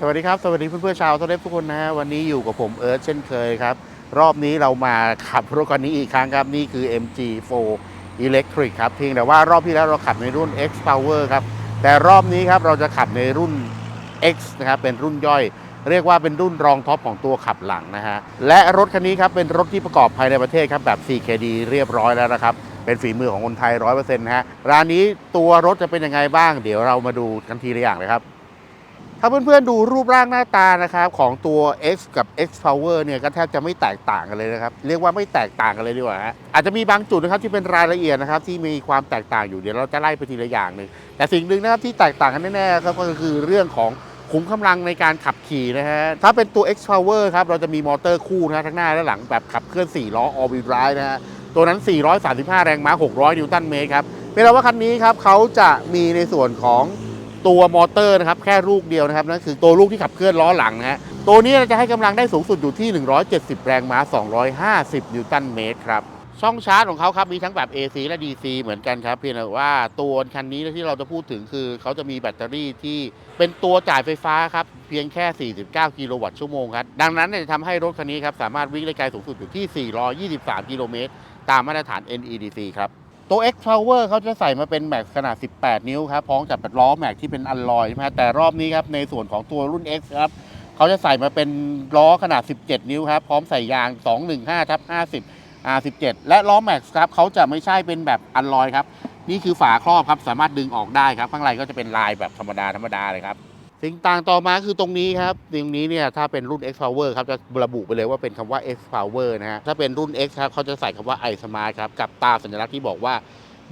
สวัสดีครับ สวัสดีเพื่อนๆชาวโทเดฟทุกคนนะฮะวันนี้อยู่กับผมเอิร์ธเช่นเคยครับ รอบนี้เรามาขับรถคันนี้อีกครั้งครับ นี่คือ MG4 Electric ครับ เพียงแต่ว่ารอบที่แล้วเราขับในรุ่น X Power ครับ แต่รอบนี้ครับเราจะขับในรุ่น X นะครับ เป็นรุ่นย่อย เรียกว่าเป็นรุ่นรองท็อปของตัวขับหลังนะฮะ และรถคันนี้ครับเป็นรถที่ประกอบภายในประเทศครับแบบ 4KD เรียบร้อยแล้วนะครับ เป็นฝีมือของคนไทย 100%นะฮะ ร้านนี้ตัวรถจะเป็นยังไงบ้าง เดี๋ยวเรามาดูกันทีละอย่างเลยครับ ถ้าเพื่อนๆดูรูปร่างหน้าตานะครับของตัว X กับ X Power เนี่ยก็แทบจะไม่แตกต่างกันเลยนะครับ เรียกว่าไม่แตกต่างกันเลยดีกว่าฮะอาจจะมีบางจุดนะครับที่เป็นรายละเอียดนะครับที่มีความแตกต่างอยู่เดี๋ยวเราจะไล่ไปทีละอย่างหนึ่งแต่สิ่งหนึ่งนะครับที่แตกต่างกันแน่ๆครับก็คือเรื่องของขุมกำลังในการขับขี่นะฮะ ถ้าเป็นตัว X Power ครับ เราจะมีมอเตอร์คู่นะฮะทั้งหน้าและหลังแบบขับเคลื่อน 4 ล้อ all wheel drive นะฮะ ตัวนั้น 435 แรงม้า 600 นิวตันเมตรครับเป็นเราว่าคันนี้ครับเขาจะมีในส่วนของ ตัวมอเตอร์นะครับแค่ลูกเดียวนะครับนั่นคือตัวลูกที่ขับเคลื่อนล้อหลังนะฮะตัวนี้จะให้กำลังได้สูงสุดอยู่ที่ 170 แรงม้า 250 นิวตันเมตรครับช่องชาร์จของเขาครับมีทั้งแบบ AC และ DC เหมือนกันครับ เพียงแต่ว่าตัวคันนี้ที่เราจะพูดถึงคือ เขาจะมีแบตเตอรี่ที่เป็นตัวจ่ายไฟฟ้าครับ เพียงแค่ 49 กิโลวัตต์ชั่วโมงครับ ดังนั้นจะทำให้รถคันนี้ครับ สามารถวิ่งได้ไกลสูงสุดอยู่ที่ 423 กิโลเมตร ตามมาตรฐาน NEDC ครับ ตัว X Power เขาจะใส่มาเป็นแม็กขนาด 18 นิ้วครับพร้อมกับล้อแม็กที่เป็นอัลลอยใช่ไหมแต่รอบนี้ครับในส่วนของตัวรุ่น X ครับเขาจะใส่มาเป็นล้อขนาด 17 นิ้วครับพร้อมใส่ยาง 215ทับ50 R17 และล้อแม็กครับเขาจะไม่ใช่เป็นแบบอัลลอยครับนี่คือฝาครอบครับสามารถดึงออกได้ครับ ข้างในก็จะเป็นลายแบบธรรมดาธรรมดาเลยครับ สิ่งต่างต่อมาคือตรงนี้ครับ ตรงนี้เนี่ยถ้าเป็นรุ่น X Power ครับจะระบุไปเลยว่าเป็นคำว่า X Power นะฮะถ้าเป็นรุ่น X ครับเขาจะใส่คำว่า i Smart ครับกับตาสัญลักษณ์ที่บอกว่า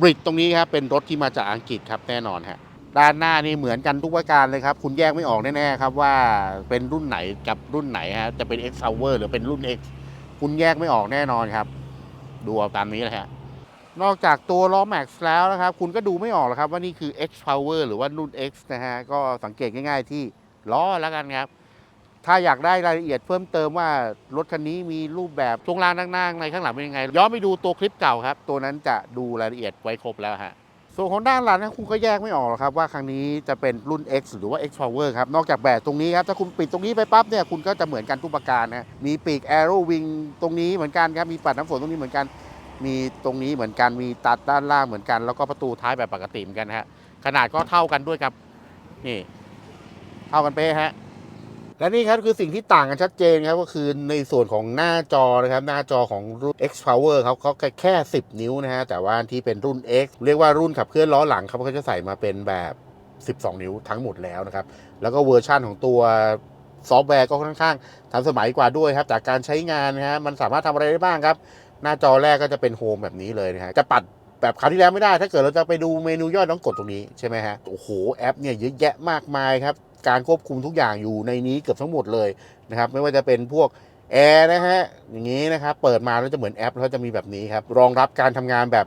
บริดตรงนี้ครับเป็นรถที่มาจากอังกฤษครับแน่นอนฮะด้านหน้านี่เหมือนกันทุกประการเลยครับ คุณแยกไม่ออกแน่ๆครับว่าเป็นรุ่นไหนกับรุ่นไหนฮะจะเป็น X Power หรือเป็นรุ่น X คุณแยกไม่ออกแน่นอนครับ ดูเอาตามนี้เลยฮะ นอกจากตัวล้อแม็กซ์แล้วนะครับ คุณก็ดูไม่ออกหรอกครับว่านี่คือ X Power หรือว่ารุ่น X นะฮะ ก็สังเกตง่ายๆที่ล้อแล้วกันครับ ถ้าอยากได้รายละเอียดเพิ่มเติมว่ารถคันนี้มีรูปแบบช่วงล่างนั่งๆในข้างหลังเป็นยังไง ย้อนไปดูตัวคลิปเก่าครับ ตัวนั้นจะดูรายละเอียดไว้ครบแล้วฮะส่วนของด้านหลังนะคุณก็แยกไม่ออกหรอกครับว่าครั้งนี้จะเป็นรุ่น X หรือว่า X Power ครับ นอกจากแบบตรงนี้ครับ ถ้าคุณปิดตรงนี้ไปปั๊บเนี่ยคุณก็จะเหมือนกันทุกประการนะมีปีก Arrow Wing ตรงนี้เหมือนกันครับ มีปัดน้ำฝนตรงนี้เหมือนกัน มีตรงนี้เหมือนกันมีตัดด้านล่างเหมือนกัน แล้วก็ประตูท้ายแบบปกติเหมือนกันฮะขนาดก็เท่ากันด้วยครับนี่เท่ากันเป๊ะฮะและนี่ครับคือสิ่งที่ต่างกันชัดเจนครับก็คือในส่วนของหน้าจอนะครับหน้าจอของรุ่น X Power เขาเขาแค่ 10 นิ้วนะฮะแต่ว่าที่เป็นรุ่น X เรียกว่ารุ่นขับเคลื่อนล้อหลังเขาจะใส่มาเป็นแบบ 12 นิ้วทั้งหมดแล้วนะครับแล้วก็เวอร์ชั่นของตัวซอฟต์แวร์ก็ค่อนข้างทันสมัยกว่าด้วยครับจากการใช้งานนะฮะมันสามารถทำอะไรได้บ้างครับ หน้าจอแรกก็จะเป็นโฮมแบบนี้เลยนะฮะจะปัดแบบคราวที่แล้วไม่ได้ ถ้าเกิดเราจะไปดูเมนูย่อยต้องกดตรงนี้ใช่ไหมฮะโอ้โหแอปเนี่ยเยอะแยะมากมายครับการควบคุมทุกอย่างอยู่ในนี้เกือบทั้งหมดเลยนะครับไม่ว่าจะเป็นพวกแอร์นะฮะอย่างนี้นะครับเปิดมาแล้วจะเหมือนแอปแล้วจะมีแบบนี้ครับรองรับการทำงานแบบ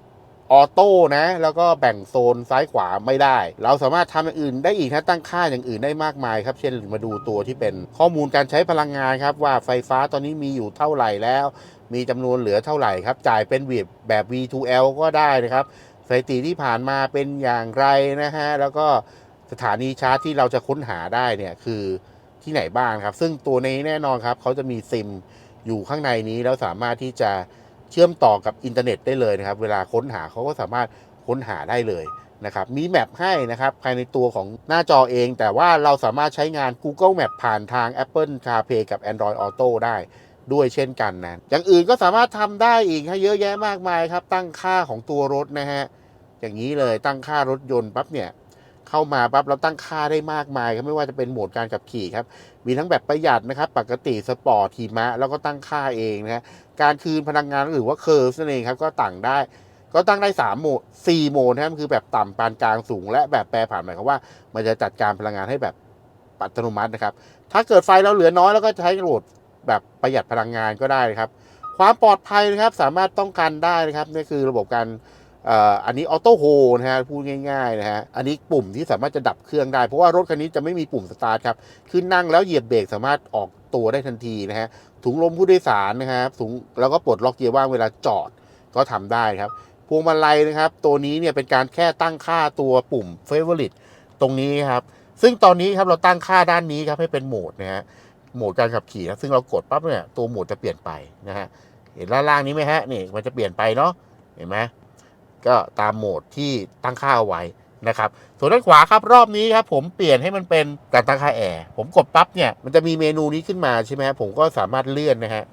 ออโต้นะ แล้วก็แบ่งโซนซ้ายขวาไม่ได้ เราสามารถทำอย่างอื่นได้อีกนะตั้งค่าอย่างอื่นได้มากมายครับ เช่นมาดูตัวที่เป็นข้อมูลการใช้พลังงานครับ ว่าไฟฟ้าตอนนี้มีอยู่เท่าไหร่แล้ว มีจำนวนเหลือเท่าไหร่ครับ จ่ายเป็นแบบแบบ V2L ก็ได้นะครับสถิติที่ผ่านมาเป็นอย่างไรนะฮะ แล้วก็สถานีชาร์จที่เราจะค้นหาได้เนี่ยคือที่ไหนบ้างครับ ซึ่งตัวนี้แน่นอนครับเขาจะมีซิมอยู่ข้างในนี้แล้วสามารถที่จะเชื่อมต่อกับอินเทอร์เน็ตได้เลยนะครับ เวลาค้นหาเขาก็สามารถค้นหาได้เลยนะครับ มีแมปให้นะครับภายในตัวของหน้าจอเอง แต่ว่าเราสามารถใช้งาน Google Map ผ่านทาง Apple CarPlay กับ Android Auto ได้ ด้วยเช่นกันนะอย่างอื่นก็สามารถทำได้อีกให้เยอะแยะมากมายครับ ตั้งค่าของตัวรถนะฮะอย่างนี้เลยตั้งค่ารถยนต์ปั๊บเนี่ยเข้ามาปั๊บเราตั้งค่าได้มากมายครับไม่ว่าจะเป็นโหมดการขับขี่ครับมีทั้งแบบประหยัดนะครับ ปกติสปอร์ตทีมะ แล้วก็ตั้งค่าเองนะฮะการคืนพลังงานหรือว่าเคอร์ฟนั่นเองครับก็ตั้งได้ก็ตั้งได้3โหมด4โหมดนะครับคือแบบต่ำปานกลางสูง และแบบแปรผันหมายความว่า มันจะจัดการพลังงานให้แบบอัตโนมัตินะครับ ถ้าเกิดไฟเราเหลือน้อยแล้วก็ใช้โหมด แบบประหยัดพลังงานก็ได้นะครับ ความปลอดภัยนะครับสามารถต้องกันได้นะครับนี่คือระบบการอันนี้ออโต้โฮนะฮะพูดง่ายๆนะฮะอันนี้ปุ่มที่สามารถจะดับเครื่องได้ เพราะว่ารถคันนี้จะไม่มีปุ่มสตาร์ทครับคือนั่งแล้วเหยียบเบรกสามารถออกตัวได้ทันทีนะฮะถุงลมผู้โดยสารนะครับถุงแล้วก็ปลดล็อกเกียร์ว่างเวลาจอดก็ทำได้ครับพวงมาลัยนะครับ ตัวนี้เนี่ยเป็นการแค่ตั้งค่าตัวปุ่ม favorite ตรงนี้ครับ ซึ่งตอนนี้ครับเราตั้งค่าด้านนี้ครับให้เป็นโหมดนะฮะ โหมดการขับขี่นะซึ่งเรากดปั๊บเนี่ยตัวโหมดจะเปลี่ยนไปนะฮะเห็นล่างล่างนี้ไหมฮะนี่มันจะเปลี่ยนไปเนาะเห็นไหมก็ตามโหมดที่ตั้งค่าเอาไว้นะครับส่วนด้านขวาครับรอบนี้ครับผมเปลี่ยนให้มันเป็นการตั้งค่าแอร์ผมกดปั๊บเนี่ยมันจะมีเมนูนี้ขึ้นมาใช่ไหมฮะผมก็สามารถเลื่อนนะฮะ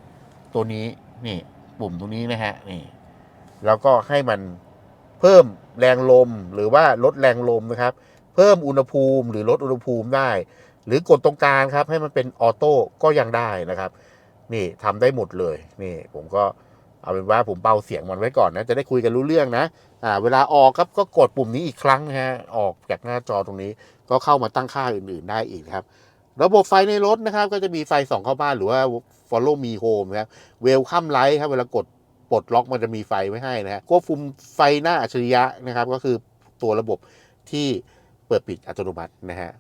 ตัวนี้นี่ปุ่มตรงนี้นะฮะนี่แล้วก็ให้มันเพิ่มแรงลมหรือว่าลดแรงลมนะครับ เพิ่มอุณหภูมิหรือลดอุณหภูมิได้ หรือกดตรงกลางครับ ให้มันเป็นออโต้ก็ยังได้นะครับ นี่ทำได้หมดเลยนี่ผมก็เอาเป็นว่าผมเบาเสียงมันไว้ก่อนนะ จะได้คุยกันรู้เรื่องนะอ่าเวลาออกครับก็กดปุ่มนี้อีกครั้งนะฮะออกจากหน้าจอตรงนี้ ก็เข้ามาตั้งค่าอื่นๆได้อีกครับ ระบบไฟในรถนะครับ ก็จะมีไฟส่องเข้าบ้านหรือว่า follow me home นะครับ welcome light ครับเวลากดปลดล็อกมันจะมีไฟไว้ให้นะฮะควบคุมไฟหน้าอัจฉริยะนะครับ ก็คือตัวระบบที่เปิดปิดอัตโนมัตินะฮะ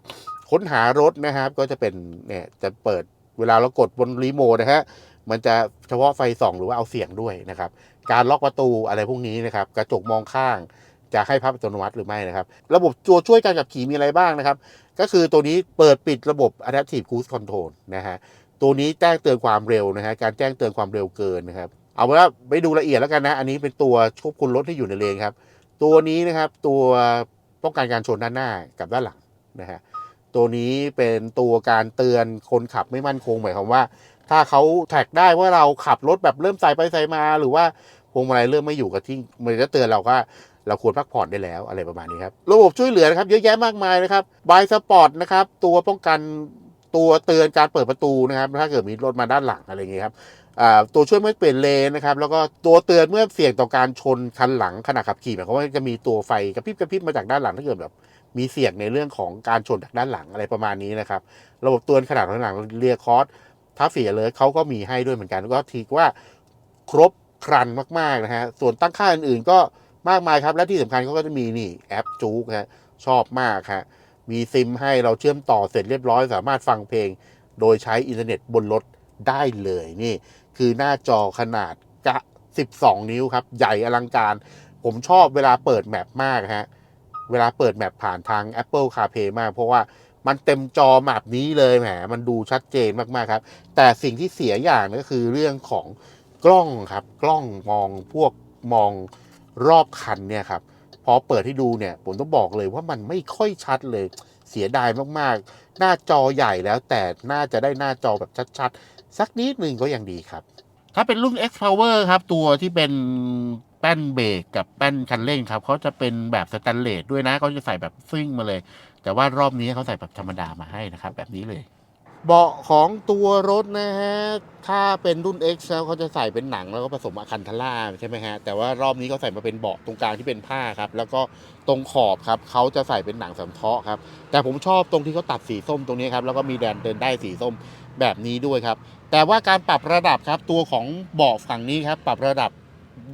ค้นหารถนะครับ ก็จะเป็นเนี่ยจะเปิดเวลาเรากดบนรีโมทนะฮะมันจะเฉพาะไฟส่องหรือว่าเอาเสียงด้วยนะครับ การล็อกประตูอะไรพวกนี้นะครับ กระจกมองข้างจะให้พับอัตโนมัติหรือไม่นะครับ ระบบตัวช่วยการขับขี่มีอะไรบ้างนะครับ ก็คือตัวนี้เปิดปิดระบบ Adaptive Cruise Control นะฮะตัวนี้แจ้งเตือนความเร็วนะฮะการแจ้งเตือนความเร็วเกินนะครับ เอาเป็นว่าไปดูละเอียดแล้วกันนะ อันนี้เป็นตัวควบคุมรถที่อยู่ในเลนครับ ตัวนี้นะครับตัวป้องกันการชนด้านหน้ากับด้านหลังนะฮะ ตัวนี้เป็นตัวการเตือนคนขับไม่มั่นคงหมายความว่า ถ้าเขาแท็กได้ว่าเราขับรถแบบเริ่มใส่ไปใส่มา หรือว่าพวงมาลัยเริ่มไม่อยู่กับที่มันจะเตือนเราว่าเราควรพักผ่อนได้แล้วอะไรประมาณนี้ครับ ระบบช่วยเหลือนะครับเยอะแยะมากมายนะครับบายสปอร์ตนะครับตัวป้องกันตัวเตือนการเปิดประตูนะครับ ถ้าเกิดมีรถมาด้านหลังอะไรอย่างเงี้ยครับตัวช่วยเมื่อเปลี่ยนเลนนะครับ แล้วก็ตัวเตือนเมื่อเสี่ยงต่อการชนคันหลังขณะขับขี่หมายความว่าจะมีตัวไฟกระพริบกระพริบมาจากด้านหลังถ้าเกิดแบบ มีเสี่ยงในเรื่องของการชนจากด้านหลังอะไรประมาณนี้นะครับ ระบบเตือนขนาดข้างหลังเรียคอร์สทัฟฟี่เลยเขาก็มีให้ด้วยเหมือนกันก็ถือว่าครบครันมากๆนะฮะส่วนตั้งค่าอื่นๆก็มากมายครับ และที่สำคัญเขาก็จะมีนี่แอปจูกฮะชอบมากฮะมีซิมให้เราเชื่อมต่อเสร็จเรียบร้อย สามารถฟังเพลง โดยใช้อินเทอร์เน็ตบนรถได้เลยนี่ คือหน้าจอขนาดกะ12 นิ้วครับ ใหญ่อลังการ ผมชอบเวลาเปิดแมปมากฮะ เวลาเปิดแมปผ่านทาง Apple CarPlay มาก เพราะว่ามันเต็มจอแมปนี้เลยแหมมันดูชัดเจนมากๆครับ แต่สิ่งที่เสียอย่างก็คือเรื่องของกล้องครับ กล้องมองพวกมองรอบคันเนี่ยครับพอเปิดให้ดูเนี่ยผมต้องบอกเลยว่ามันไม่ค่อยชัดเลยเสียดายมากๆ หน้าจอใหญ่แล้วแต่น่าจะได้หน้าจอแบบชัดๆ สักนิดหนึ่งก็ยังดีครับ ถ้าเป็นรุ่น X Power ครับ ตัวที่เป็น ป้นเบรกกับแป้นคันเร่งครับเขาจะเป็นแบบสแตนเลสด้วยนะเขาจะใส่แบบซิ่งมาเลย แต่ว่ารอบนี้เขาใส่แบบธรรมดามาให้นะครับ แบบนี้เลย เบาะของตัวรถนะฮะ ถ้าเป็นรุ่น X แล้วเขาจะใส่เป็นหนังแล้วก็ผสมอะคันทาร่าใช่ไหมฮะ แต่ว่ารอบนี้เขาใส่มาเป็นเบาะตรงกลางที่เป็นผ้าครับ แล้วก็ตรงขอบครับเขาจะใส่เป็นหนังสังเคราะห์ครับ แต่ผมชอบตรงที่เขาตัดสีส้มตรงนี้ครับ แล้วก็มีแดนเดินได้สีส้มแบบนี้ด้วยครับ แต่ว่าการปรับระดับครับ ตัวของเบาะฝั่งนี้ครับ ปรับระดับ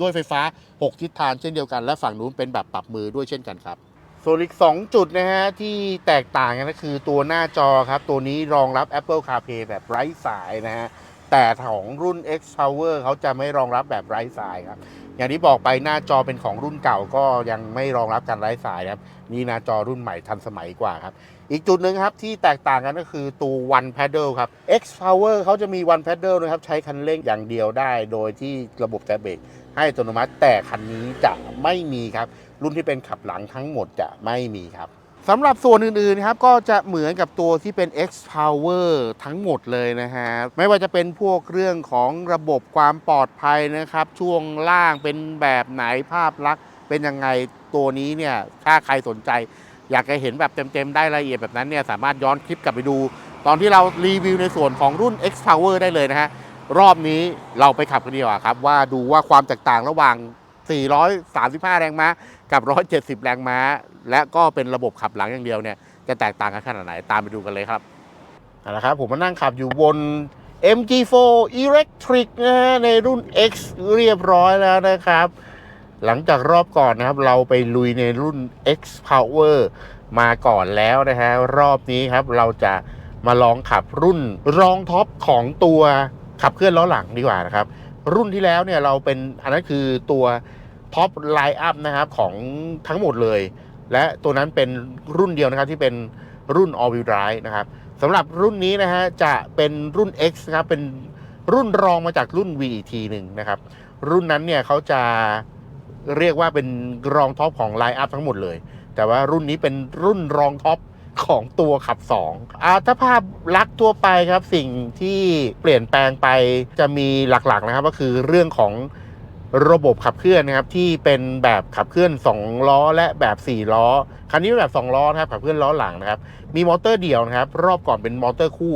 ด้วยไฟฟ้า 6 ทิศทางเช่นเดียวกัน และฝั่งนู้นเป็นแบบปรับมือด้วยเช่นกันครับส่วนอีก 2 จุดนะฮะ ที่แตกต่างกันก็คือตัวหน้าจอครับ ตัวนี้รองรับ Apple CarPlay แบบไร้สายนะฮะ แต่ของรุ่น X Power เขาจะไม่รองรับแบบไร้สายครับ อย่างที่บอกไปหน้าจอเป็นของรุ่นเก่าก็ยังไม่รองรับการไร้สายครับ นี่หน้าจอรุ่นใหม่ทันสมัยกว่าครับ อีกจุดหนึ่งครับที่แตกต่างกันก็คือตัว One Paddle ครับ X Power เขาจะมี One Paddle นะครับใช้คันเร่งอย่างเดียวได้ โดยที่ระบบแต่เบรก ให้อัตโนมัติแต่คันนี้จะไม่มีครับ รุ่นที่เป็นขับหลังทั้งหมดจะไม่มีครับสำหรับส่วนอื่นๆครับก็จะเหมือนกับตัวที่เป็น X Power ทั้งหมดเลยนะฮะไม่ว่าจะเป็นพวกเรื่องของระบบความปลอดภัยนะครับ ช่วงล่างเป็นแบบไหนภาพลักษณ์เป็นยังไงตัวนี้เนี่ยถ้าใครสนใจ อยากจะเห็นแบบเต็มๆ ได้รายละเอียดแบบนั้นเนี่ยสามารถย้อนคลิปกลับไปดู ตอนที่เรารีวิวในส่วนของรุ่น X Power ได้เลยนะฮะ รอบนี้เราไปขับกันดีกว่าครับ ว่าดูว่าความแตกต่างระหว่าง 435 แรงม้า กับ 170 แรงม้า และก็เป็นระบบขับหลังอย่างเดียวเนี่ยจะแตกต่างกันขนาดไหนตามไปดูกันเลยครับเอาละครับผมมานั่งขับอยู่บน MG4 Electric นะฮะในรุ่น X เรียบร้อยแล้วนะครับ หลังจากรอบก่อนนะครับ เราไปลุยในรุ่น X Power มาก่อนแล้วนะฮะรอบนี้ครับเราจะมาลองขับรุ่นรองท็อปของตัว ขับเคลื่อนล้อหลังดีกว่านะครับ รุ่นที่แล้วเนี่ยเราเป็นอันนั้นคือตัวท็อปไลน์อัพนะครับของทั้งหมดเลย และตัวนั้นเป็นรุ่นเดียวนะครับที่เป็นรุ่น all wheel drive นะครับสำหรับรุ่นนี้นะฮะจะเป็นรุ่น X นะครับเป็นรุ่นรองมาจากรุ่น VET หนึ่งนะครับ รุ่นนั้นเนี่ยเขาจะเรียกว่าเป็นรองท็อปของไลน์อัพทั้งหมดเลย แต่ว่ารุ่นนี้เป็นรุ่นรองท็อป ของตัวขับ2อ่าถ้าภาพลักษณ์ทั่วไปครับสิ่งที่เปลี่ยนแปลงไปจะมีหลักๆนะครับ ก็คือเรื่องของระบบขับเคลื่อนนะครับที่เป็นแบบขับเคลื่อน 2 ล้อ และแบบ 4 ล้อ คันนี้เป็นแบบ 2 ล้อนะครับขับเคลื่อนล้อหลังนะครับ มีมอเตอร์เดี่ยวนะครับ รอบก่อนเป็นมอเตอร์คู่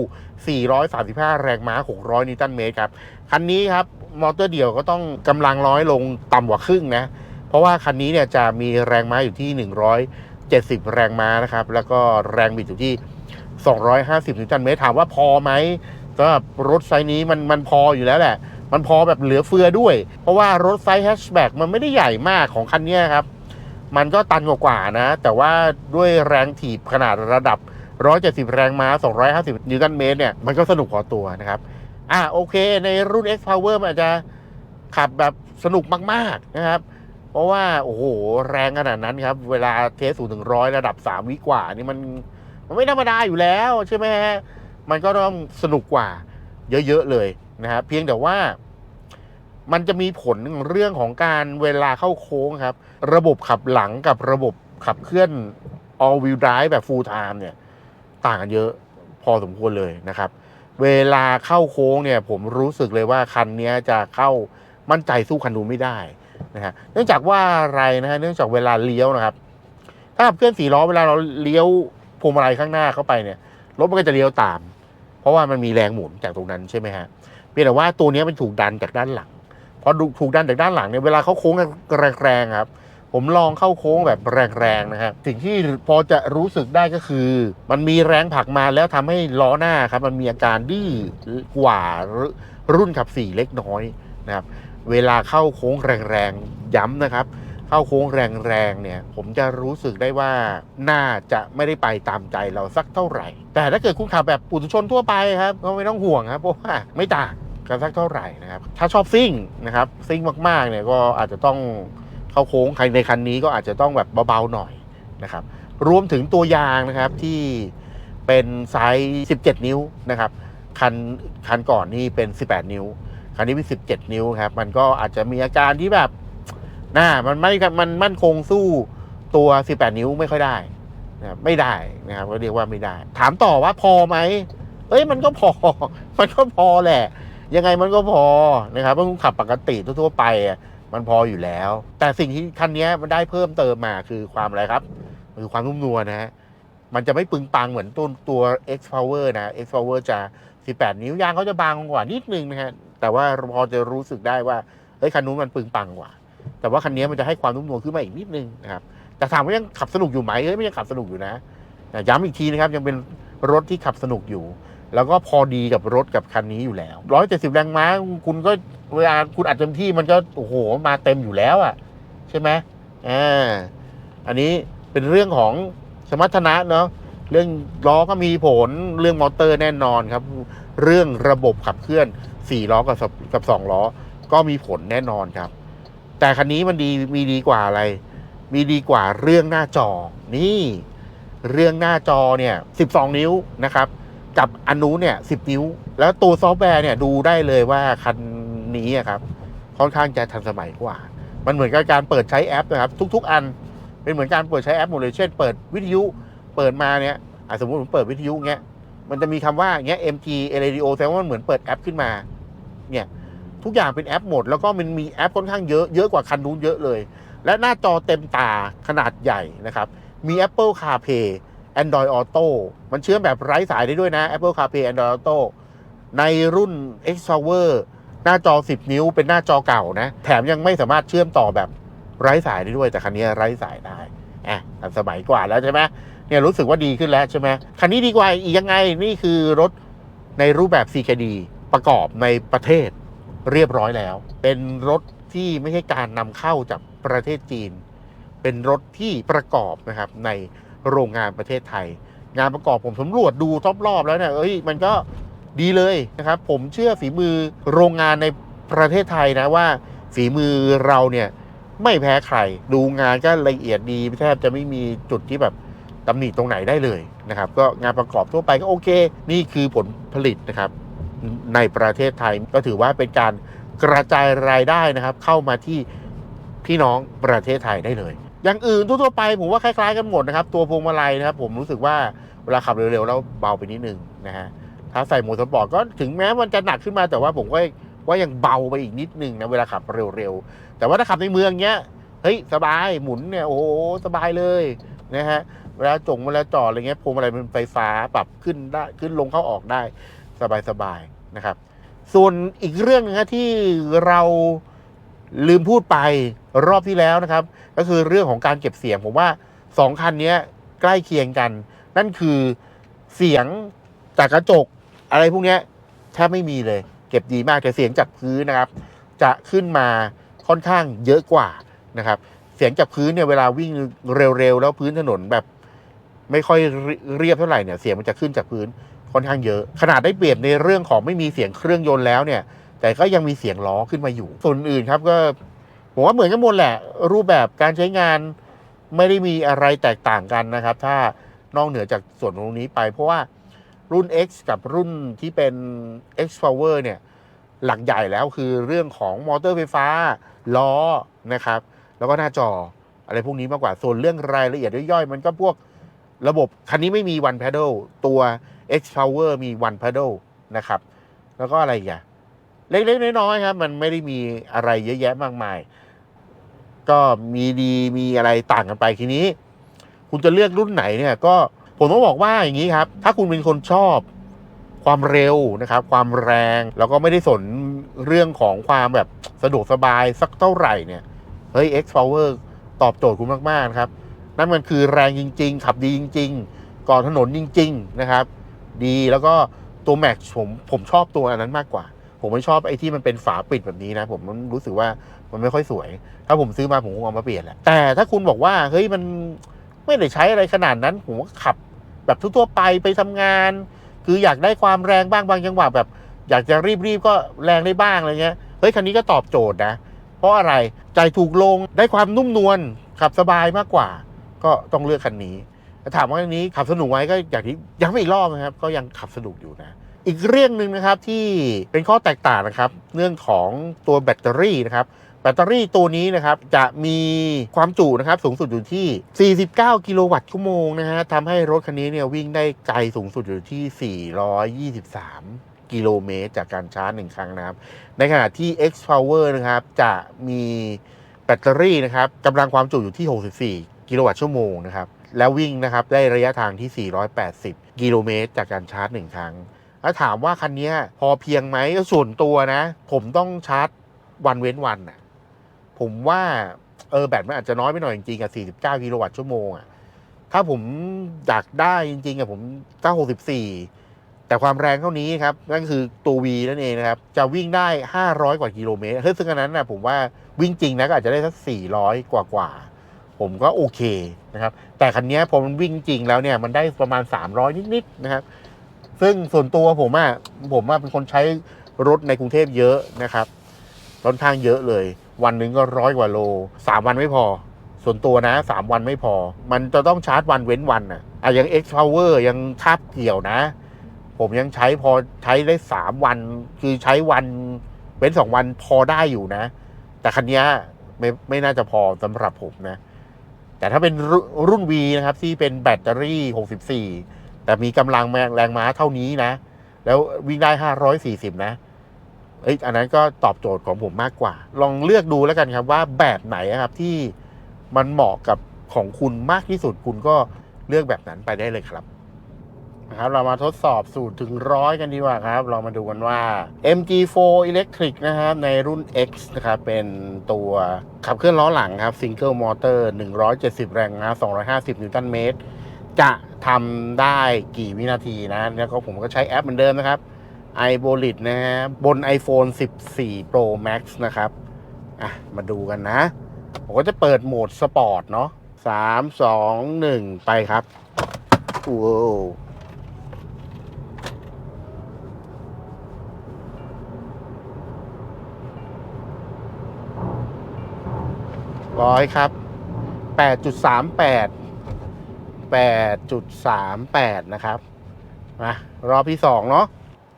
435 แรงม้า 600 นิวตันเมตรครับ คันนี้ครับมอเตอร์เดี่ยวก็ต้องกำลังร้อยลงต่ำกว่าครึ่งนะ เพราะว่าคันนี้เนี่ยจะมีแรงม้าอยู่ที่ 70 แรงม้านะครับ แล้วก็แรงบิดอยู่ที่ 250นิวตันเมตรถามว่าพอไหมสำหรับรถไซส์นี้มันมันพออยู่แล้วแหละ มันพอแบบเหลือเฟือด้วย เพราะว่ารถไซส์แฮชแบ็กมันไม่ได้ใหญ่มากของคันนี้ครับ มันก็ตันกว่าๆนะ แต่ว่าด้วยแรงถีบขนาดระดับ 170 แรงม้า 250 นิวตันเมตรเนี่ย มันก็สนุกพอตัวนะครับ อะโอเค ในรุ่น X Power มันอาจจะขับแบบสนุกมากๆนะครับ ราะว่า โอ้โห แรงขนาดนั้นครับ เวลาเทสศูนย์ถึงร้อยระดับ 3 วิกว่า นี่มันมันไม่ธรรมดาอยู่แล้วใช่ไหมฮะ มันก็ต้องสนุกกว่า เยอะ ๆ เลยนะครับเพียงแต่ว่ามันจะมีผลเรื่องของการเวลาเข้าโค้งครับ ระบบขับหลังกับระบบขับเคลื่อน all wheel drive แบบ full time เนี่ย ต่างกันเยอะพอสมควรเลยนะครับ เวลาเข้าโค้งเนี่ย ผมรู้สึกเลยว่าคันนี้จะเข้ามั่นใจสู้คันนู้นไม่ได้ นะฮะเนื่องจากว่าอะไรนะฮะเนื่องจากเวลาเลี้ยวนะครับ ถ้าขับเคลื่อนสี่ล้อเวลาเราเลี้ยวพวงมาลัยข้างหน้าเข้าไปเนี่ยรถมันก็จะเลี้ยวตาม เพราะว่ามันมีแรงหมุนจากตรงนั้นใช่ไหมฮะเพียงแต่ว่าตัวนี้มันถูกดันจากด้านหลังพอถูกดันจากด้านหลังเนี่ยเวลาเขาโค้งแรงๆครับผมลองเข้าโค้งแบบแรงๆนะครับสิ่งที่พอจะรู้สึกได้ก็คือ มันมีแรงผลักมาแล้วทำให้ล้อหน้าครับมันมีอาการดื้อกว่ารุ่นขับสี่เล็กน้อยนะครับ เวลาเข้าโค้งแรงๆ ย้ำนะครับ เข้าโค้งแรงๆเนี่ยผมจะรู้สึกได้ว่าน่าจะไม่ได้ไปตามใจเราสักเท่าไหร่ แต่ถ้าเกิดคุณขับแบบปุถุชนทั่วไปครับก็ไม่ต้องห่วงครับเพราะว่าไม่ต่างกันสักเท่าไหร่นะครับ ถ้าชอบซิ่งนะครับซิ่งมากๆเนี่ยก็อาจจะต้องเข้าโค้งใครในคันนี้ก็อาจจะต้องแบบเบาๆหน่อยนะครับ รวมถึงตัวยางนะครับที่เป็นไซส์ 17 นิ้วนะครับ คันคันก่อนนี่เป็น 18 นิ้ว คันนี้เป็น17นิ้วครับ มันก็อาจจะมีอาการที่แบบน่ามันไม่มันมั่นคงสู้ตัว18นิ้วไม่ค่อยได้นะครับไม่ได้นะครับก็เรียกว่าไม่ได้ ถามต่อว่าพอไหมเอ้ยมันก็พอ มันก็พอแหละ ยังไงมันก็พอนะครับเพราะคุณขับปกติทั่วๆไปมันพออยู่แล้ว แต่สิ่งที่คันนี้มันได้เพิ่มเติมมาคือความอะไรครับคือความนุ่มนวลนะฮะมันจะไม่ปึงปังเหมือนตัวตัว X Power นะ X Power จะ 18 นิ้วยางเขาจะบางกว่านิดนึงนะฮะ แต่ว่าพอจะรู้สึกได้ว่าเฮ้ยคันนู้นมันปึงปังกว่า แต่ว่าคันนี้มันจะให้ความนุ่มนวลขึ้นมาอีกนิดนึงนะครับแต่ถามว่ายังขับสนุกอยู่ไหมเฮ้ยไม่ยังขับสนุกอยู่นะย้ำอีกทีนะครับยังเป็นรถที่ขับสนุกอยู่ แล้วก็พอดีกับรถกับคันนี้อยู่แล้วร้อยเจ็ดสิบแรงม้าคุณก็เวลาคุณอัดเต็มที่มันก็โอ้โหมาเต็มอยู่แล้วอะ่ะ ใช่ไหมอ่าอันนี้เป็นเรื่องของสมรรถนะเนาะเรื่องล้อก็มีผลเรื่องมอเตอร์แน่นอนครับ เรื่องระบบขับเคลื่อน สี่ล้อกับกับสองล้อ ก็มีผลแน่นอนครับ แต่คันนี้มันดีมีดีกว่าอะไร มีดีกว่าเรื่องหน้าจอ นี่ เรื่องหน้าจอเนี่ย 12 นิ้วนะครับ กับอันนู้นเนี่ย 10 นิ้ว แล้วตัวซอฟต์แวร์เนี่ยดูได้เลยว่าคันนี้ครับ ค่อนข้างจะทันสมัยกว่า มันเหมือนกับการเปิดใช้แอปนะครับ ทุก ๆ อันเป็นเหมือนการเปิดใช้แอปหมดเลยเช่นเปิดวิทยุเปิดมาเนี่ยสมมติผมเปิดวิทยุเงี้ยมันจะมีคำว่าเงี้ย MG Radio แสดงว่ามันเหมือนเปิดแอปขึ้นมา เนี่ยทุกอย่างเป็นแอปหมด แล้วก็มันมีแอปค่อนข้างเยอะเยอะกว่าคันนู้นเยอะเลย และหน้าจอเต็มตาขนาดใหญ่นะครับ มี Apple CarPlay Android Auto มันเชื่อมแบบไร้สายได้ด้วยนะ Apple CarPlay Android Auto ในรุ่น X Power หน้าจอ 10 นิ้วเป็นหน้าจอเก่านะ แถมยังไม่สามารถเชื่อมต่อแบบไร้สายได้ด้วย แต่คันนี้ไร้สายได้อะทันสมัยกว่าแล้วใช่ไหมเนี่ยรู้สึกว่าดีขึ้นแล้วใช่ไหมคันนี้ดีกว่าอีกยังไงนี่คือรถในรูปแบบ CKD ประกอบในประเทศเรียบร้อยแล้ว เป็นรถที่ไม่ใช่การนำเข้าจากประเทศจีน เป็นรถที่ประกอบนะครับในโรงงานประเทศไทย งานประกอบผมสำรวจดูรอบๆแล้วเนี่ยเอ้ยมันก็ดีเลยนะครับ ผมเชื่อฝีมือโรงงานในประเทศไทยนะว่า ฝีมือเราเนี่ยไม่แพ้ใคร ดูงานก็ละเอียดดีแทบจะไม่มีจุดที่แบบตำหนิตรงไหนได้เลยนะครับ ก็งานประกอบทั่วไปก็โอเค นี่คือผลผลิตนะครับ ในประเทศไทย ก็ถือว่าเป็นการกระจายรายได้นะครับ เข้ามาที่พี่น้องประเทศไทยได้เลย อย่างอื่นทั่วไปผมว่าคล้ายๆกันหมดนะครับ ตัวพวงมาลัยนะครับ ผมรู้สึกว่าเวลาขับเร็วๆแล้วเบาไปนิดนึงนะฮะถ้าใส่โหมดสปอร์ตก็ถึงแม้มันจะหนักขึ้นมาแต่ว่าผมก็ว่ายังเบาไปอีกนิดนึงนะเวลาขับเร็วๆ แต่ว่าถ้าขับในเมืองเงี้ยเฮ้ย สบายหมุนเนี่ยโอ้สบายเลยนะฮะเวลาจงเวลาจอดอะไรเงี้ยพวงมาลัยมันไฟฟ้าปรับขึ้นได้ขึ้นลงเข้าออกได้ สบายๆนะครับ ส่วนอีกเรื่องหนึงนะที่เราลืมพูดไปรอบที่แล้วนะครับ ก็คือเรื่องของการเก็บเสียง ผมว่าสองคันนี้ใกล้เคียงกัน นั่นคือเสียงจากกระจกอะไรพวกนี้แทบไม่มีเลย เก็บดีมากแต่เสียงจากพื้นนะครับ จะขึ้นมาค่อนข้างเยอะกว่านะครับ เสียงจากพื้นเนี่ยเวลาวิ่งเร็วๆ แล้วพื้นถนนแบบ ไม่ค่อยเรียบเท่าไหร่เนี่ยเสียงมันจะขึ้นจากพื้น ค่อนข้างเยอะ ขนาดได้เปรียบในเรื่องของไม่มีเสียงเครื่องยนต์แล้วเนี่ย แต่ก็ยังมีเสียงล้อขึ้นมาอยู่ ส่วนอื่นครับก็ผมว่าเหมือนกันหมดแหละ รูปแบบการใช้งานไม่ได้มีอะไรแตกต่างกันนะครับ ถ้านอกเหนือจากส่วนตรงนี้ไป เพราะว่ารุ่น X กับรุ่นที่เป็น X Power เนี่ยหลักใหญ่แล้วคือเรื่องของมอเตอร์ไฟฟ้าล้อนะครับ แล้วก็หน้าจออะไรพวกนี้มากกว่า ส่วนเรื่องรายละเอียดย่อยๆ มันก็พวกระบบคันนี้ไม่มี one pedal ตัว X Power มี one pedal นะครับ แล้วก็อะไรอีกอะเล็กๆน้อยๆครับ มันไม่ได้มีอะไรเยอะแยะมากมาย ก็มีดีมีอะไรต่างกันไปทีนี้ คุณจะเลือกรุ่นไหนเนี่ย ก็ผมต้องบอกว่าอย่างนี้ครับ ถ้าคุณเป็นคนชอบความเร็วนะครับ ความแรงแล้วก็ไม่ได้สนเรื่องของความแบบสะดวกสบายสักเท่าไหร่เนี่ยเฮ้ย X Power ตอบโจทย์คุณมากๆครับ นั่นมันคือแรงจริง ๆ ขับดีจริง ๆ ก่อนถนนจริง ๆ นะครับ ดี แล้วก็ตัว Max ผมผมชอบตัวอันนั้นมากกว่า ผมไม่ชอบไอ้ที่มันเป็นฝาปิดแบบนี้นะ ผมรู้สึกว่ามันไม่ค่อยสวย ถ้าผมซื้อมาผมคงเอามาเปลี่ยนแหละแต่ถ้าคุณบอกว่าเฮ้ยมันไม่ได้ใช้อะไรขนาดนั้น ผมก็ขับแบบทั่วๆไปไปทำงาน คืออยากได้ความแรงบ้างบางจังหวะแบบ อยากจะรีบๆก็แรงได้บ้างอะไรเงี้ยเฮ้ยคันนี้ก็ตอบโจทย์นะ เพราะอะไรใจถูกลงได้ความนุ่มนวลขับสบายมากกว่า ก็ต้องเลือกคันนี้ ถามว่าคันนี้ขับสนุกไหมก็อย่างที่ยังไม่อีกรอบนะครับ ก็ยังขับสนุกอยู่นะ อีกเรื่องหนึ่งนะครับที่เป็นข้อแตกต่างนะครับ เรื่องของตัวแบตเตอรี่นะครับแบตเตอรี่ตัวนี้นะครับจะมีความจุนะครับสูงสุดอยู่ที่ 49 กิโลวัตต์ชั่วโมงนะฮะทำให้รถคันนี้เนี่ยวิ่งได้ไกลสูงสุดอยู่ที่ 423กิโลเมตรจากการชาร์จหนึ่งครั้งนะครับ ในขณะที่ X Power นะครับ จะมีแบตเตอรี่นะครับกำลังความจุอยู่ที่ 64 กิโลวัตต์ชั่วโมงนะครับ แล้ววิ่งนะครับได้ระยะทางที่ 480 กิโลเมตรจากการชาร์จหนึ่งครั้ง แล้วถามว่าคันนี้พอเพียงไหมส่วนตัวนะ ผมต้องชาร์จวันเว้นวันน่ะผมว่าเออแบตมันอาจจะน้อยไปหน่อยจริงๆอะ49 กิโลวัตต์ชั่วโมงอะถ้าผมอยากได้จริงๆอะผมตั้ง64 แต่ความแรงเท่านี้ครับ นั่นคือตัว V นั่นเองนะครับ จะวิ่งได้ 500 กว่ากิโลเมตรเฮ้ยซึ่งอันนั้นนะผมว่าวิ่งจริงนะก็อาจจะได้สัก400 กว่ากว่า ผมก็โอเคนะครับ แต่คันนี้พอมันวิ่งจริงแล้วเนี่ยมันได้ประมาณ 300 นิดๆนะครับ ซึ่งส่วนตัวผมอะผมอะเป็นคนใช้รถในกรุงเทพเยอะนะครับค่อนข้างเยอะเลย วันหนึ่งก็ร้อยกว่าโลสามวันไม่พอ ส่วนตัวนะสามวันไม่พอ มันจะต้องชาร์จวันเว้นวันอะอะอย่าง X Power ยังคาบเกี่ยวนะ ผมยังใช้พอใช้ได้สามวัน คือใช้วันเว้นสองวันพอได้อยู่นะ แต่คันนี้ไม่ไม่น่าจะพอสำหรับผมนะ แต่ถ้าเป็นรุ่น V นะครับ ที่เป็นแบตเตอรี่ 64 แต่มีกำลังแรงม้าเท่านี้นะ แล้ววิ่งได้ 540 นะเอ้ยอันนั้นก็ตอบโจทย์ของผมมากกว่า ลองเลือกดูแล้วกันครับว่าแบบไหนครับที่มันเหมาะกับของคุณมากที่สุดคุณก็เลือกแบบนั้นไปได้เลยครับ นะครับเรามาทดสอบสูตรถึงร้อยกันดีกว่าครับ เรามาดูกันว่า MG4 Electric นะครับ ในรุ่น X นะครับ เป็นตัวขับเคลื่อนล้อหลังครับ Single Motor 170 แรงม้า250 นิวตันเมตร จะทำได้กี่วินาทีนะ แล้วก็ผมก็ใช้แอปเหมือนเดิมนะครับ i b o l i t นะฮะบน iPhone 14 Pro Max นะครับ อะ มาดูกันนะ ผมก็จะเปิดโหมดสปอร์ตเนาะ3 2 1 ไปครับว้า ร้อยครับ 8.38 8.38 นะครับมารอบที่สองเนาะ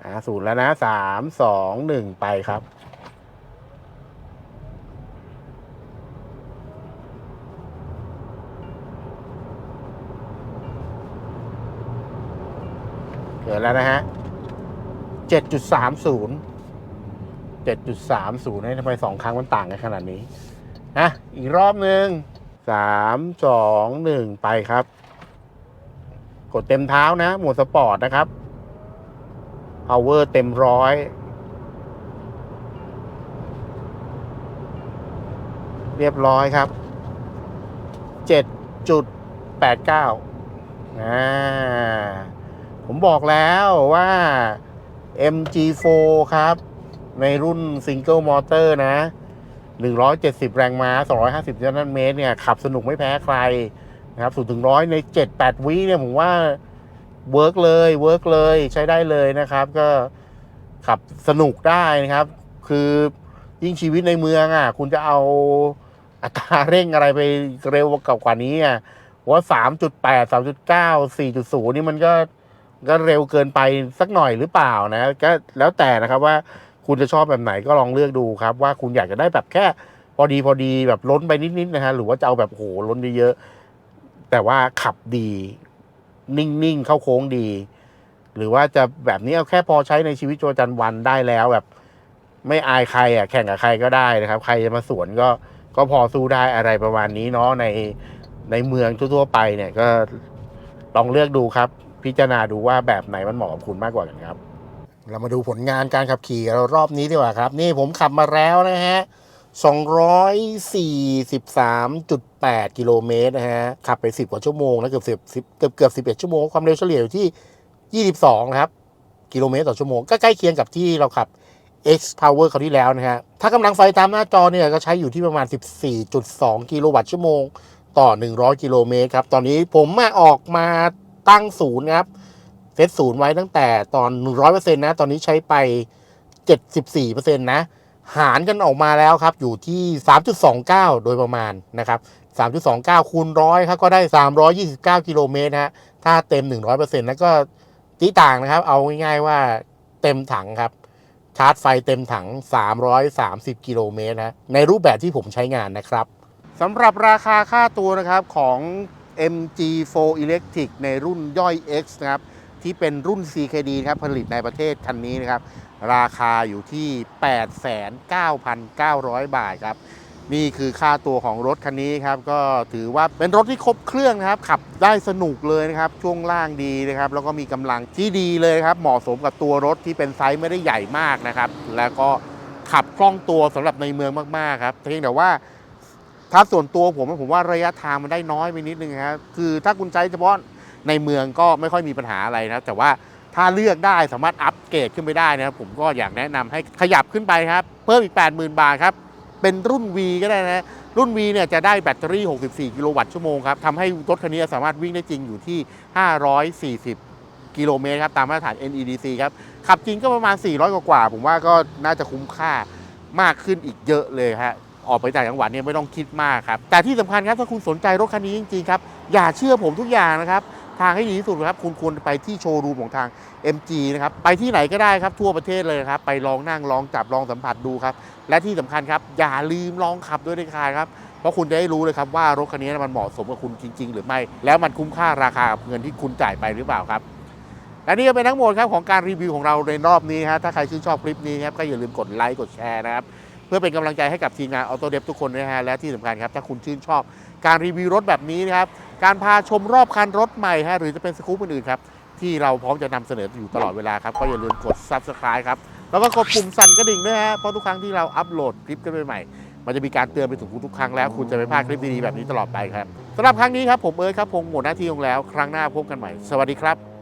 อ่าศูนย์แล้วนะสามสองหนึ่งไปครับ เกิดแล้วนะฮะ7.30 7.30ให้ทำไมสองครั้งมันต่างกันขนาดนี้ นะอีกรอบหนึ่งสามสองหนึ่งไปครับ กดเต็มเท้านะ หมวดสปอร์ตนะครับ power เต็มร้อยเรียบร้อยครับ 7.89อ่าผมบอกแล้วว่า MG4 ครับ ในรุ่น Single Motor นะ 170 แรงม้า 250นิวตันเมตรเนี่ยขับสนุกไม่แพ้ใครนะครับสูถึงร้อยใน 7-8 วิเนี่ยผมว่าเวิร์กเลยเวิร์กเลยใช้ได้เลยนะครับ ก็ขับสนุกได้นะครับ คือยิ่งชีวิตในเมืองอะ คุณจะเอาอัตราเร่งอะไรไปเร็วกว่านี้อะว่า3.8 3.9 4.0นี่มันก็ก็เร็วเกินไปสักหน่อยหรือเปล่านะ ก็แล้วแต่นะครับว่า คุณจะชอบแบบไหนก็ลองเลือกดูครับ ว่าคุณอยากจะได้แบบแค่พอดีพอดีแบบล้นไปนิดๆนะฮะหรือว่าจะเอาแบบโหล้นเยอะๆแต่ว่าขับดี นิ่งๆเข้าโค้งดี หรือว่าจะแบบนี้เอาแค่พอใช้ในชีวิตประจำวันได้แล้วแบบ ไม่อายใครอะแข่งกับใครก็ได้นะครับ ใครจะมาสวนก็ก็พอสู้ได้อะไรประมาณนี้เนาะในในเมืองทั่วๆไปเนี่ยก็ลองเลือกดูครับ พิจารณาดูว่าแบบไหนมันเหมาะกับคุณมากกว่ากันครับ เรามาดูผลงานการขับขี่เรารอบนี้ดีกว่าครับ นี่ผมขับมาแล้วนะฮะ 243.8 กิโลเมตรนะฮะ ขับไป 10 กว่าชั่วโมงนะเกือบ 10 10เกือบเกือบ11 ชั่วโมง ความเร็วเฉลี่ยอยู่ที่ 22 นะครับ กิโลเมตรต่อชั่วโมง ก็ใกล้เคียงกับที่เราขับ X Power คราวที่แล้วนะฮะ ถ้ากำลังไฟตามหน้าจอเนี่ยก็ใช้อยู่ที่ประมาณ 14.2 กิโลวัตต์ชั่วโมง ต่อ 100 กิโลเมตรครับ ตอนนี้ผมมาออกมาตั้งศูนย์นะครับ เซตศูนย์ไว้ตั้งแต่ตอน100%นต์นะ ตอนนี้ใช้ไป74%นต์นะ หารกันออกมาแล้วครับ อยู่ที่3.29โดยประมาณนะครับ3.29คูณร้อยครับ ก็ได้329กิโลเมตรฮะ ถ้าเต็ม100%แล้วก็ตีต่างนะครับ เอาง่ายๆว่าเต็มถังครับ ชาร์จไฟเต็มถัง 330 กิโลเมตรนะในรูปแบบที่ผมใช้งานนะครับสำหรับราคาค่าตัวนะครับของ MG4 Electric ในรุ่นย่อย X นะครับ ที่เป็นรุ่น CKD ครับผลิตในประเทศคันนี้นะครับ ราคาอยู่ที่ 89,900 บาทครับ นี่คือค่าตัวของรถคันนี้ครับ ก็ถือว่าเป็นรถที่ครบเครื่องนะครับ ขับได้สนุกเลยนะครับ ช่วงล่างดีนะครับ แล้วก็มีกำลังที่ดีเลยครับ เหมาะสมกับตัวรถที่เป็นไซส์ไม่ได้ใหญ่มากนะครับ แล้วก็ขับคล่องตัวสำหรับในเมืองมากๆครับเพียงแต่ว่าถ้าส่วนตัวผมผมว่าระยะทางมันได้น้อยไปนิดนึงครับ คือถ้าคุณใช้เฉพาะ ในเมืองก็ไม่ค่อยมีปัญหาอะไรนะแต่ว่าถ้าเลือกได้สามารถอัปเกรดขึ้นไปได้นะครับผมก็อยากแนะนำให้ขยับขึ้นไปครับ เพิ่มอีก 80,000 บาทครับ เป็นรุ่น V ก็ได้นะ รุ่น V เนี่ยจะได้แบตเตอรี่ 64 กิโลวัตต์ชั่วโมงครับทำให้รถคันนี้สามารถวิ่งได้จริงอยู่ที่ 540 กิโลเมตรครับ ตามมาตรฐาน NEDC ครับ ขับจริงก็ประมาณ 400 กว่าผมว่าก็น่าจะคุ้มค่ามากขึ้นอีกเยอะเลยฮะออกไปต่างจังหวัดเนี่ยไม่ต้องคิดมากครับ แต่ที่สำคัญครับถ้าคุณสนใจรถคันนี้จริงๆครับ อย่าเชื่อผมทุกอย่างนะครับ ทางให้ดีที่สุดครับ คุณควรไปที่โชว์รูมของทาง MG นะครับ ไปที่ไหนก็ได้ครับทั่วประเทศเลยครับ ไปลองนั่งลองจับลองสัมผัสดูครับ และที่สำคัญครับ อย่าลืมลองขับด้วยเด็ดขาดครับ เพราะคุณจะได้รู้เลยครับว่ารถคันนี้มันเหมาะสมกับคุณจริง ๆ หรือไม่ แล้วมันคุ้มค่าราคากับเงินที่คุณจ่ายไปหรือเปล่าครับและนี่ก็เป็นทั้งหมดครับของการรีวิวของเราในรอบนี้ฮะถ้าใครชื่นชอบคลิปนี้ครับก็อย่าลืมกดไลค์กดแชร์นะครับเพื่อเป็นกำลังใจให้กับทีมงานออโตเดฟทุกคนนะฮะและที่สำคัญครับถ้าคุณชื่นชอบการรีวิวรถแบบนี้นะครับ การพาชมรอบคันรถใหม่ฮะหรือจะเป็นสกู๊ปอื่นๆครับที่เราพร้อมจะนำเสนออยู่ตลอดเวลาครับก็อย่าลืมกด subscribe ครับแล้วก็กดปุ่มสั่นกระดิ่งด้วยฮะเพราะทุกครั้งที่เราอัปโหลดคลิปกันใหม่ๆมันจะมีการเตือนไปถึงคุณทุกครั้งแล้ว คุณจะไม่พลาดคลิปดีๆแบบนี้ตลอดไปครับสำหรับครั้งนี้ครับผมเอิร์ธครับพงศ์หมดหน้าที่ลงแล้ว ครั้งหน้าพบกันใหม่ สวัสดีครับ